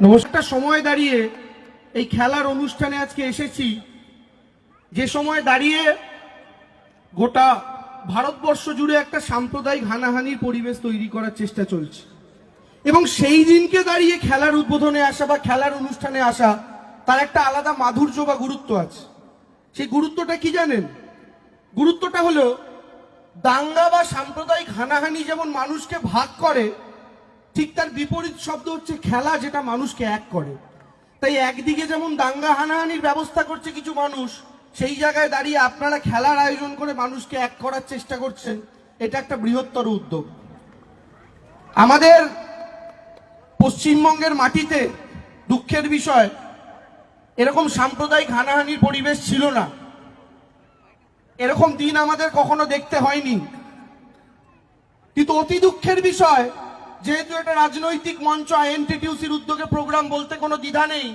নমস্কার। সময় দাঁড়িয়ে এই খেলার অনুষ্ঠানে আজকে এসেছি। যে সময় দাঁড়িয়ে গোটা ভারতবর্ষ জুড়ে একটা সাম্প্রদায়িক হানাহানির পরিবেশ তৈরি করার চেষ্টা চলছে। এবং সেই দিনকে দাঁড়িয়ে খেলার উদ্বোধনে আসা বা খেলার অনুষ্ঠানে আসা, তার একটা আলাদা মাধুর্য বা গুরুত্ব আছে। সেই গুরুত্বটা কি জানেন? গুরুত্বটা হলো, দাঙ্গা বা সাম্প্রদায়িক হানাহানি যেমন মানুষকে ভাগ করে ঠিক তার বিপরীত শব্দ হচ্ছে খেলা যেটা মানুষকে এক করে। তাই একদিকে যেমন দাঙ্গা হানাহানির ব্যবস্থা করছে কিছু মানুষ, সেই জায়গায় দাঁড়িয়ে আপনারা খেলার আয়োজন করে মানুষকে এক করার চেষ্টা করছেন, এটা একটা বৃহত্তর উদ্যোগ। আমাদের পশ্চিমবঙ্গের মাটিতে দুঃখের বিষয়, এরকম সাম্প্রদায়িক হানাহানির পরিবেশ ছিল না। এরকম দিন আমাদের কখনো দেখতে হয়নি। কিন্তু অতি দুঃখের বিষয় যেহেতু এটা রাজনৈতিক মঞ্চ আইএনটিটিউসির উদ্যোগে প্রোগ্রাম বলতে কোনো দ্বিধা নেই।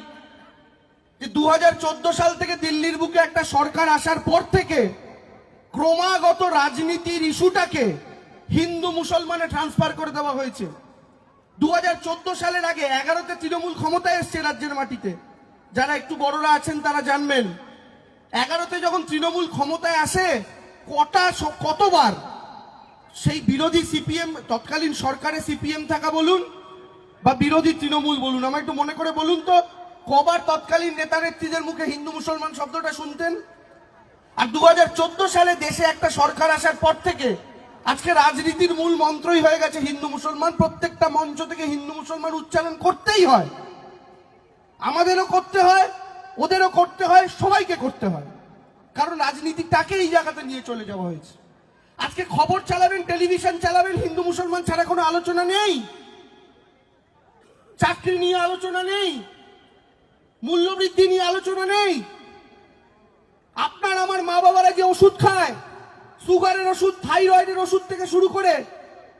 যে দু হাজার চোদ্দ সাল থেকে দিল্লির বুকে একটা সরকার আসার পর থেকে ক্রমাগত রাজনীতির ইস্যুটাকে হিন্দু মুসলমানে ট্রান্সফার করে দেওয়া হয়েছে। দু হাজার চোদ্দ সালের আগে এগারোতে তৃণমূল ক্ষমতায় এসছে রাজ্যের মাটিতে। যারা একটু বড়রা আছেন তারা জানবেন। এগারোতে যখন তৃণমূল ক্ষমতায় আসে, কটা কতবার সেই বিরোধী সিপিএম, তৎকালীন সরকারে সিপিএম থাকা বলুন বা বিরোধী তৃণমূল বলুন, আমার একটু মনে করে বলুন তো, কবার তৎকালীন নেতা নেত্রীদের মুখে হিন্দু মুসলমান শব্দটা শুনতেন? আর দু হাজার চোদ্দ সালে দেশে একটা সরকার আসার পর থেকে আজকে রাজনীতির মূল মন্ত্রই হয়ে গেছে হিন্দু মুসলমান, প্রত্যেকটা মঞ্চ থেকে হিন্দু মুসলমান উচ্চারণ করতেই হয়। আমাদেরও করতে হয়, ওদেরও করতে হয়, সবাইকে করতে হয়। কারণ রাজনীতিটাকে এই জায়গাতে নিয়ে চলে যাওয়া হয়েছে। আজকে খবর চালাবেন, টেলিভিশন চালাবেন, হিন্দু মুসলমান ছাড়া কোনো আলোচনা নেই। চাকরি নিয়ে আলোচনা নেই। মূল্যবৃদ্ধি নিয়ে আলোচনা নেই। আপনার আমার মা বাবারা যে ওষুধ খায়, সুগারের ওষুধ, থাইরয়েডের ওষুধ থেকে শুরু করে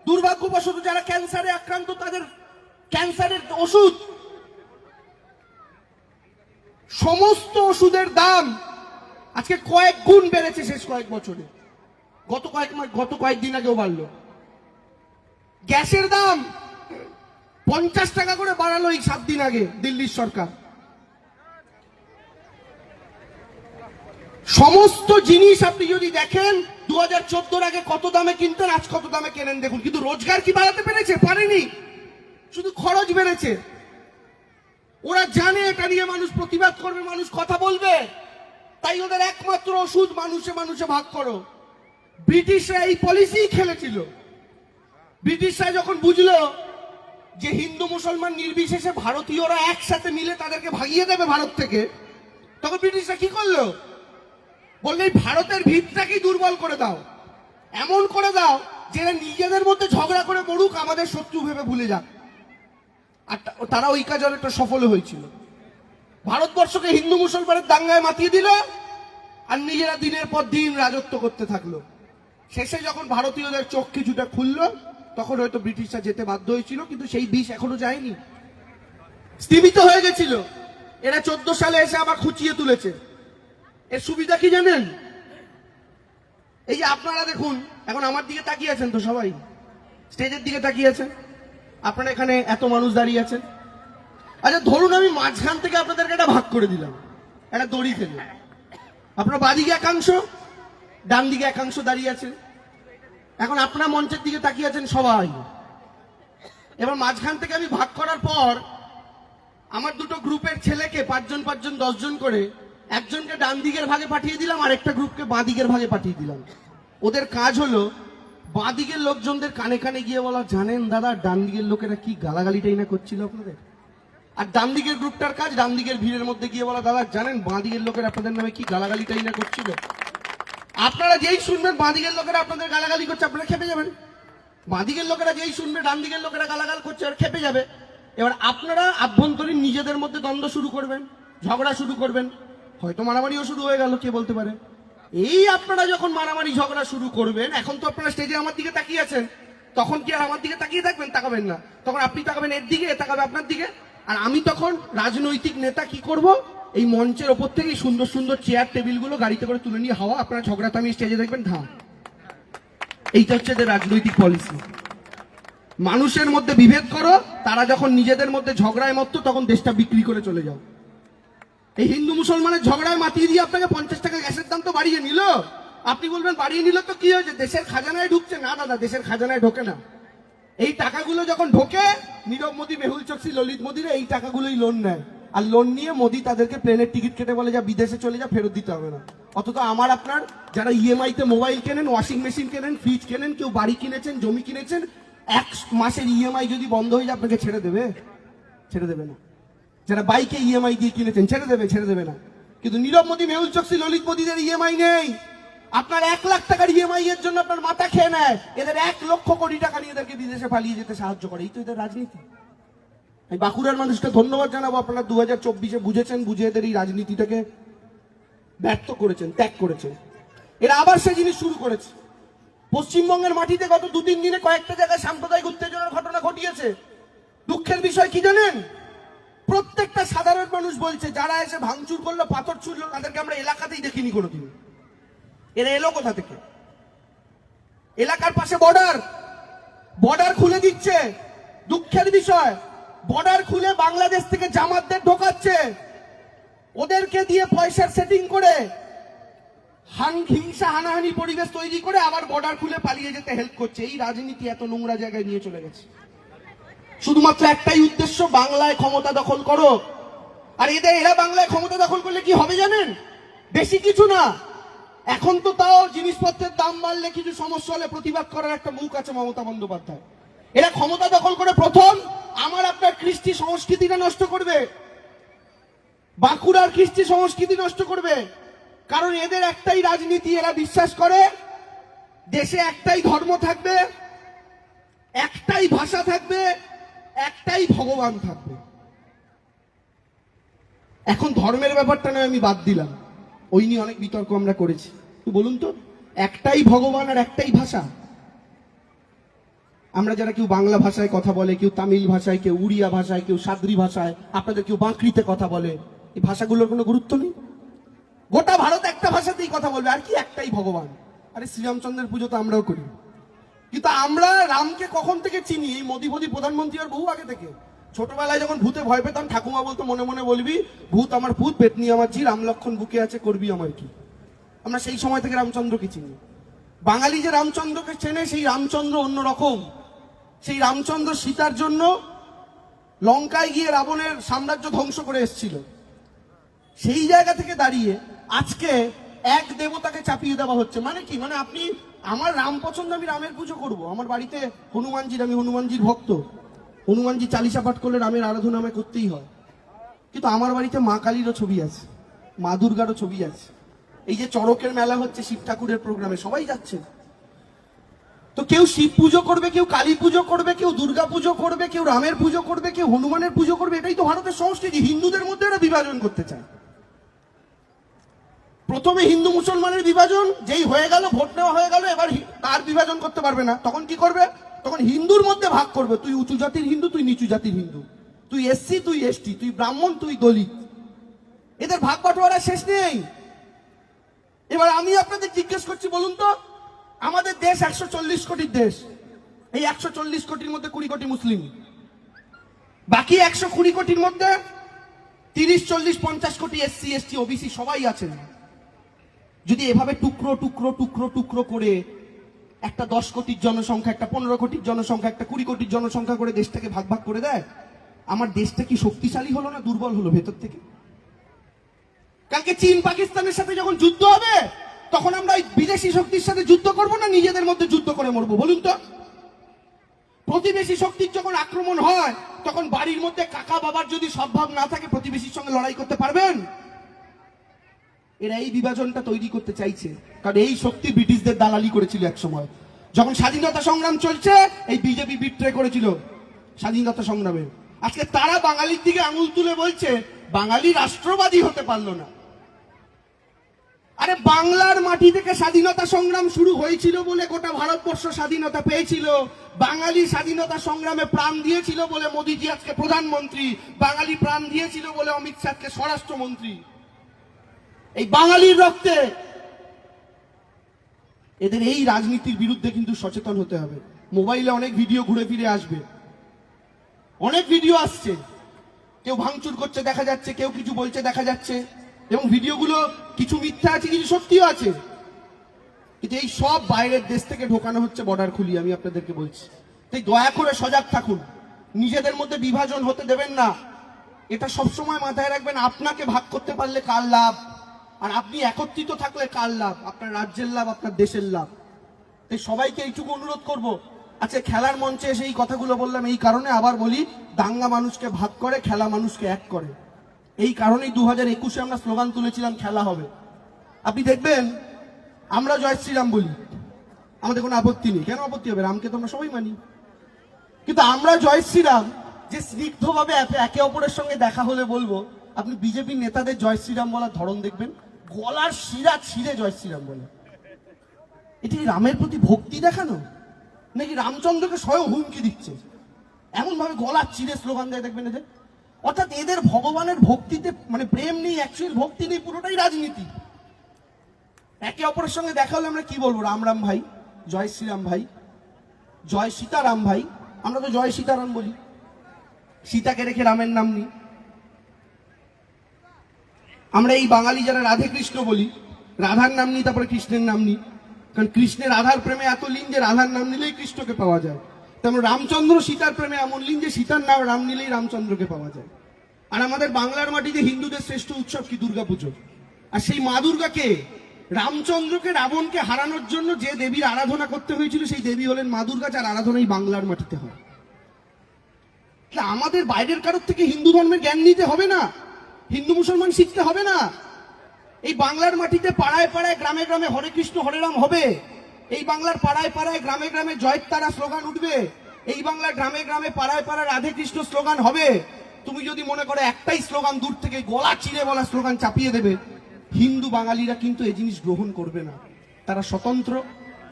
দুর্ভাগ্যবশত যারা ক্যান্সারে আক্রান্ত, তাদের ক্যান্সারের ওষুধ। সমস্ত ওষুধের দাম আজকে কয়েক গুণ বেড়েছে শেষ কয়েক বছরে। গত কয়েক মাস, গত কয়েকদিন আগেও বাড়লো। গ্যাসের দাম পঞ্চাশ টাকা করে বাড়ালো এই সাত দিন আগে দিল্লির সরকার। সমস্ত জিনিস আপনি যদি দেখেন দু হাজার চোদ্দোর আগে কত দামে কিনতেন, আজ কত দামে কেনেন দেখুন। কিন্তু রোজগার কি বাড়াতে পেরেছে? পারেনি। শুধু খরচ বেড়েছে। ওরা জানে এটা নিয়ে মানুষ প্রতিবাদ করবে, মানুষ কথা বলবে। তাই ওদের একমাত্র ওষুধ, মানুষে মানুষে ভাগ করো। ব্রিটিশরা এই পলিসি খেলেছিল। ব্রিটিশরা যখন বুঝলো যে হিন্দু মুসলমান নির্বিশেষে ভারতীয়রা একসাথে মিলে তাদেরকে ভাগিয়ে দেবে ভারত থেকে, তখন ব্রিটিশরা কি করল? বললে ভারতের ভিতটাকেই দুর্বল করে দাও। এমন করে দাও যে নিজেদের মধ্যে ঝগড়া করে মরুক, আমাদের শত্রু ভেবে ভুলে যাক। আর তারা ওই কাজ অনেকটা সফল হয়েছিল। ভারতবর্ষকে হিন্দু মুসলমানের দাঙ্গায় মাতিয়ে দিল, আর নিজেরা দিনের পর দিন রাজত্ব করতে থাকল। শেষে যখন ভারতীয়দের চোখ কিছুটা খুললো, তখন হয়তো ব্রিটিশরা যেতে বাধ্য হয়েছিল, কিন্তু সেই বিষ এখনও যায়নি। স্থিমিত হয়ে গেছিল। এরা চোদ্দ সালে এসে আবার খুঁচিয়ে তুলেছে। এর সুবিধা কি জানেন? এই যে আপনারা দেখুন, এখন আমার দিকে তাকিয়ে আছেন তো সবাই? স্টেজের দিকে তাকিয়ে আছেন? আপনারা এখানে এত মানুষ দাঁড়িয়ে আছেন? আচ্ছা ধরুন আমি মাঝখান থেকে আপনাদেরকে একটা ভাগ করে দিলাম। একটা দড়ি ফেলে আপনার বাদিকে একাংশ? ডান দিকে একাংশ দাঁড়িয়ে আছে। এখন আপনার মঞ্চের দিকে তাকিয়ে আছেন সবাই। এবার মাঝখান থেকে আমি ভাগ করার পর আমার দুটো গ্রুপের ছেলেকে পাঁচজন পাঁচজন দশজন করে একজনকে ডান দিকের ভাগে পাঠিয়ে দিলাম, আর একটা গ্রুপকে বাঁ দিকের ভাগে পাঠিয়ে দিলাম। ওদের কাজ হলো বাঁ দিকের লোকজনদের কানে কানে গিয়ে বলা, জানেন দাদা, ডান দিকের লোকেরা কি গালাগালিটাই না করছিল আপনাদের? আর ডান দিকের গ্রুপটার কাজ, ডান দিকের ভিড়ের মধ্যে গিয়ে বলা, দাদা, জানেন বাঁ দিকের লোকের আপনাদের নামে কি গালাগালিটাই না করছিল? আপনারা যেই শুনবেন বাঁ দিকের লোকেরা আপনাদের গালাগালি করছে, আপনারা খেপে যাবেন। বাঁ দিকের লোকেরা যেই শুনবে ডান দিকের লোকেরা গালাগাল করছে আর খেপে যাবে। এবার আপনারা আভ্যন্তরীণ নিজেদের মধ্যে দ্বন্দ্ব শুরু করবেন, ঝগড়া শুরু করবেন। হয়তো মারামারিও শুরু হয়ে গেল, কে বলতে পারে? এই আপনারা যখন মারামারি, ঝগড়া শুরু করবেন, এখন তো আপনারা স্টেজে আমার দিকে তাকিয়ে আছেন। তখন কি আর আমার দিকে তাকিয়ে থাকবেন? তাকাবেন না। তখন আপনি তাকাবেন এর দিকে, তাকাবে আপনার দিকে। আর আমি তখন রাজনৈতিক নেতা কি করব? এই মঞ্চের ওপর থেকে সুন্দর সুন্দর চেয়ার টেবিলগুলো গাড়িতে করে তুলে নিয়ে হাওয়া। আপনারা থামিয়ে স্টেজে দেখবেন, ধাম। এইটা হচ্ছে রাজনৈতিক পলিসি মানুষের মধ্যে বিভেদ করো, তারা যখন নিজেদের মধ্যে ঝগড়ায় মত্ত, তখন দেশটা বিক্রি করে চলে যাও। এই হিন্দু মুসলমানের ঝগড়ায় মাতিয়ে দিয়ে আপনাকে পঞ্চাশ টাকা গ্যাসের দাম তো বাড়িয়ে নিল। আপনি বলবেন, বাড়িয়ে নিল তো কি হয়েছে? দেশের খাজানায় ঢুকছে? না, দাদা, দেশের খাজানায় ঢোকে না। এই টাকাগুলো যখন ঢোকে, নীরব মোদী, মেহুল চক্সি ললিত মোদীরা এই টাকাগুলোই লোন নেয়। আর লোন নিয়ে মোদী তাদেরকে প্লেনের টিকিট কেটে বলে, যা বিদেশে চলে যা, ফেরত দিতে হবে না। অথচ আমার আপনার, যারা ইএমআই তে মোবাইল কেনেন ওয়াশিং মেশিন কেনেন ফ্রিজ কেনেন, কেউ বাড়ি কিনেছেন, জমি কিনেছেন, এক মাসের ইএমআই যদি বন্ধ হয়ে যায়, আপনাকে ছেড়ে দেবে? ছেড়ে দেবে না। যারা বাইকে ইএমআই দিয়ে কিনেছেন, ছেড়ে দেবে ছেড়ে দেবে না। কিন্তু নীরব মোদী, মেহুল চক্সি ললিত মোদীদের ইএমআই নেই। আপনার এক লাখ টাকার ইএমআই এর জন্য আপনার মাথা খেয়ে নেয়। এদের এক লক্ষ কোটি টাকা নিয়ে এদেরকে বিদেশে পালিয়ে যেতে সাহায্য করে। এই তো এদের রাজনীতি। আমি বাঁকুড়ার মানুষকে ধন্যবাদ জানাব। আপনারা দু হাজার চব্বিশে বুঝেছেন বুঝে এদের এই রাজনীতিটাকে ব্যর্থ করেছেন, ত্যাগ করেছেন। এরা আবার সেই জিনিস শুরু করেছে। পশ্চিমবঙ্গের মাটিতে গত দু তিন দিনে কয়েকটা জায়গায় সাম্প্রদায়িক উত্তেজনার ঘটনা ঘটিয়েছে। দুঃখের বিষয় কি জানেন? প্রত্যেকটা সাধারণ মানুষ বলছে, যারা এসে ভাঙচুর করল, পাথর ছুড়লো, তাদেরকে আমরা এলাকাতেই দেখিনি কোনোদিন। এরা এলো কোথা থেকে? এলাকার পাশে বর্ডার বর্ডার খুলে দিচ্ছে। দুঃখের বিষয় বর্ডার খুলে বাংলাদেশ থেকে জামাতদের ঢোকাচ্ছে। ওদেরকে দিয়ে পয়সার সেটিং করে হান হিংসা হানাহানি পরিবেশ তৈরি করে আবার বর্ডার খুলে পালিয়ে যেতে হেল্প করছে। এই রাজনীতি এত নোংরা জায়গায় নিয়ে চলে গেছে। শুধুমাত্র একটাই উদ্দেশ্য, বাংলায় ক্ষমতা দখল করো। আর এদের এরা বাংলায় ক্ষমতা দখল করলে কি হবে জানেন? বেশি কিছু না। এখন তো তাও জিনিসপত্রের দাম বাড়লে কিছু সমস্যা হলে প্রতিবাদ করার একটা মুখ আছে মমতা বন্দ্যোপাধ্যায়। এরা ক্ষমতা দখল করে প্রথম আমার আপনার কৃষ্টি সংস্কৃতিটা নষ্ট করবে। বাঁকুড়ার কৃষ্টি সংস্কৃতি নষ্ট করবে। কারণ এদের একটাই রাজনীতি, এরা বিশ্বাস করে, দেশে একটাই ধর্ম থাকবে, একটাই ভাষা থাকবে, একটাই ভগবান থাকবে। এখন ধর্মের ব্যাপারটা নয়, আমি বাদ দিলাম। ওই নিয়ে অনেক বিতর্ক আমরা করেছি। বলুন তো, একটাই ভগবান আর একটাই ভাষা। আমরা যারা কেউ বাংলা ভাষায় কথা বলে, কেউ তামিল ভাষায়, কেউ উড়িয়া ভাষায়, কেউ সাদ্রি ভাষায়, আপনাদের কেউ বাঁকড়িতে কথা বলে, এই ভাষাগুলোর কোনো গুরুত্ব নেই? গোটা ভারত একটা ভাষাতেই কথা বলবে, আর কি একটাই ভগবান? আরে শ্রীরামচন্দ্রের পুজো তো আমরাও করি। কিন্তু আমরা রামকে কখন থেকে চিনি? এই মোদী মোদী প্রধানমন্ত্রী আর বহু আগে থেকে। ছোটবেলায় যখন ভূতে ভয় পেতাম, ঠাকুমা বলতো, মনে মনে বলবি, ভূত আমার ভূত পেতনি আমার ঝি রাম লক্ষণ বুকে আছে, করবি আমার কি? আমরা সেই সময় থেকে রামচন্দ্রকে চিনি। বাঙালি যে রামচন্দ্রকে চেনে, সেই রামচন্দ্র অন্য রকম সেই রামচন্দ্র সীতার জন্য লঙ্কায় গিয়ে রাবণের সাম্রাজ্য ধ্বংস করে এসেছিল। সেই জায়গা থেকে দাঁড়িয়ে আজকে এক দেবতাকে চাপিয়ে দেওয়া হচ্ছে। মানে কি? মানে আপনি আমার রাম পছন্দ, আমি রামের পুজো করব। আমার বাড়িতে হনুমানজির, আমি হনুমানজির ভক্ত। হনুমানজি চালিসা পাঠ করলে রামের আরাধনা আমায় করতেই হয়। কিন্তু আমার বাড়িতে মা কালীরও ছবি আছে, মা দুর্গারও ছবি আছে। এই যে চড়কের মেলা হচ্ছে শিব ঠাকুরের প্রোগ্রামে, সবাই যাচ্ছে। তো কেউ শিব পুজো করবে, কেউ কালী পুজো করবে, কেউ দুর্গা পুজো করবে, কেউ রামের পুজো করবে, কেউ হনুমানের পুজো করবে, এটাই তো ভারতের সংস্কৃতি। হিন্দুদের মধ্যে এরা বিভাজন করতে চায়। প্রথমে হিন্দু মুসলমানের বিভাজন, যেই হয়ে গেল, ভোট নেওয়া হয়ে গেল, এবার তার বিভাজন করতে পারবে না। তখন কি করবে? তখন হিন্দুর মধ্যে ভাগ করবে। তুই উঁচু জাতির হিন্দু, তুই নিচু জাতির হিন্দু। তুই এসসি, তুই এসটি, তুই ব্রাহ্মণ, তুই দলিত। এদের ভাগ বাটোয়ারা শেষ নেই। এবার আমি আপনাদের জিজ্ঞেস করছি, বলুন তো আমাদের দেশ একশো চল্লিশ কোটির দেশ। এই একশো চল্লিশ কোটির মধ্যে কুড়ি কোটি মুসলিম। বাকি একশো কুড়ি কোটির মধ্যে তিরিশ, চল্লিশ, পঞ্চাশ কোটি এসসি, এসটি, ওবিসি সবাই আছেন। যদি এভাবে টুকরো টুকরো টুকরো টুকরো করে একটা দশ কোটির জনসংখ্যা, একটা পনেরো কোটির জনসংখ্যা, একটা কুড়ি কোটির জনসংখ্যা করে দেশটাকে ভাগ ভাগ করে দেয়, আমার দেশটা কি শক্তিশালী হলো না দুর্বল হলো ভেতর থেকে? কালকে চীন, পাকিস্তানের সাথে যখন যুদ্ধ হবে তখন আমরা ওই বিদেশি শক্তির সাথে যুদ্ধ করব না নিজেদের মধ্যে যুদ্ধ করে মরবো, বলুন তো? প্রতিবেশী শক্তির যখন আক্রমণ হয়, তখন বাড়ির মধ্যে কাকা বাবার যদি সদ্ভাব না থাকে, প্রতিবেশীর সঙ্গে লড়াই করতে পারবেন? এরা এই বিভাজনটা তৈরি করতে চাইছে, কারণ এই শক্তি ব্রিটিশদের দালালি করেছিল এক সময় যখন স্বাধীনতা সংগ্রাম চলছে, এই বিজেপি বিট্রে করেছিল স্বাধীনতা সংগ্রামে। আজকে তারা বাঙালির দিকে আঙুল তুলে বলছে, বাঙালি রাষ্ট্রবাদী হতে পারল না। আরে বাংলার মাটি থেকে স্বাধীনতা সংগ্রাম শুরু হয়েছিল বলে গোটা ভারতবর্ষ স্বাধীনতা পেয়েছিল। বাঙালি স্বাধীনতা সংগ্রামে প্রাণ দিয়েছিল বলে মোদীজি আজকে প্রধানমন্ত্রী। বাঙালি প্রাণ দিয়েছিল বলে অমিত শাহকে স্বরাষ্ট্রমন্ত্রী। এই বাঙালির রক্তে এদের এই রাজনীতির বিরুদ্ধে কিন্তু সচেতন হতে হবে। মোবাইলে অনেক ভিডিও ঘুরে ফিরে আসবে। অনেক ভিডিও আসছে। কেউ ভাঙচুর করছে, দেখা যাচ্ছে। কেউ কিছু বলছে, দেখা যাচ্ছে। এবং ভিডিওগুলো কিছু মিথ্যা আছে, কিছু সত্যিও আছে। কিন্তু এই সব বাইরের দেশ থেকে ঢোকানো হচ্ছে বর্ডার খুলি আমি আপনাদেরকে বলছি। তাই দয়া করে সজাগ থাকুন। নিজেদের মধ্যে বিভাজন হতে দেবেন না। এটা সবসময় মাথায় রাখবেন, আপনাকে ভাগ করতে পারলে কার লাভ? আর আপনি একত্রিত থাকলে কার লাভ? আপনার রাজ্যের লাভ, আপনার দেশের লাভ। তাই সবাইকে এইটুকু অনুরোধ করব। আচ্ছা খেলার মঞ্চে এসে এই কথাগুলো বললাম, এই কারণে আবার বলি, দাঙ্গা মানুষকে ভাগ করে, খেলা মানুষকে এক করে। এই কারণেই দু হাজার একুশে আমরা স্লোগান তুলেছিলাম, খেলা হবে। আপনি দেখবেন, আমরা জয় শ্রীরাম বলি। আমাদের কোনো আপত্তি নেই। কেন আপত্তি হবে? রামকে তো আমরা সবাই মানি। কিন্তু আমরা জয় শ্রীরাম, যে স্নিগ্ধভাবে একে- অপরের সঙ্গে দেখা হলে বলব, আপনি বিজেপি নেতাদের জয় শ্রীরাম বলার ধরন দেখবেন, গলার শিরা ছিঁড়ে জয় শ্রীরাম বলে। এটি রামের প্রতি ভক্তি দেখানো? নাকি রামচন্দ্রকে স্বয়ং হুমকি দিচ্ছে? এমন ভাবে গলা চিরে স্লোগান দেয়, দেখবেন এদের? অর্থাৎ এদের ভগবানের ভক্তিতে মানে প্রেম নেই অ্যাকচুয়াল ভক্তি নেই, পুরোটাই রাজনীতি। একে অপরের সঙ্গে দেখা হলে আমরা কি বলব? রাম রাম ভাই, জয় শ্রীরাম ভাই, জয় সীতারাম ভাই। আমরা তো জয় সীতারাম বলি। সীতাকে রেখে রামের নাম নিই। আমরা এই বাঙালি যারা রাধে কৃষ্ণ বলি, রাধার নাম নিই, তারপরে কৃষ্ণের নাম নিই। কারণ কৃষ্ণের রাধার প্রেমে এত লিন যে রাধার নাম নিলেই কৃষ্ণকে পাওয়া যায়। তেমন রামচন্দ্র সীতার প্রেমে এমন লিন যে সীতার নাম রাম নিলেই রামচন্দ্রকে পাওয়া যায়। আর আমাদের বাংলার মাটিতে হিন্দুদের শ্রেষ্ঠ উৎসব কি দুর্গাপুজো আর সেই মা দুর্গাকে, রামচন্দ্রকে, রাবণকে হারানোর জন্য যে দেবীর আরাধনা করতে হয়েছিল, সেই দেবী হলেন মা দুর্গা, যার আরাধনা এই বাংলার মাটিতে হয়। আমাদের বাইরের কারোর থেকে হিন্দু ধর্মের জ্ঞান নিতে হবে না? হিন্দু মুসলমান শিখতে হবে না? এই বাংলার মাটিতে পাড়ায় পাড়ায়, গ্রামে গ্রামে হরে কৃষ্ণ, হরে রাম হবে। এই বাংলার পাড়ায় পাড়ায়, গ্রামে গ্রামে জয় তারা স্লোগান উঠবে। এই বাংলার গ্রামে গ্রামে পাড়ায় পাড়ায় রাধে কৃষ্ণ স্লোগান হবে। তুমি যদি মনে করো একটাই স্লোগান দূর থেকে গলা চিরে বলা স্লোগান চাপিয়ে দেবে, হিন্দু বাঙালিরা কিন্তু এই জিনিস গ্রহণ করবে না। তারা স্বতন্ত্র,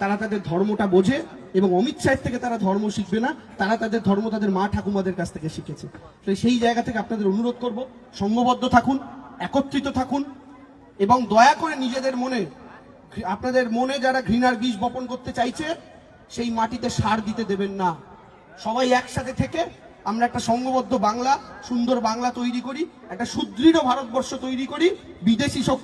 তারা তাদের ধর্মটা বোঝে এবং অমিত শাহের থেকে তারা ধর্ম শিখবে না, তারা তাদের ধর্ম তাদের মা ঠাকুমাদের কাছ থেকে শিখেছে। তো সেই জায়গা থেকে আপনাদের অনুরোধ করব, সংঘবদ্ধ থাকুন, একত্রিত থাকুন এবং দয়া করে নিজেদের মনে আপনাদের মনে যারা ঘৃণার বীজ বপন করতে চাইছে, সেই মাটিতে সার দিতে দেবেন না। সবাই একসাথে থেকে আমরা একটা সংঘবদ্ধ বাংলা, সুন্দর বাংলা তৈরি করি, একটা সুদৃঢ় ভারতবর্ষ তৈরি করি, বিদেশি শক্তি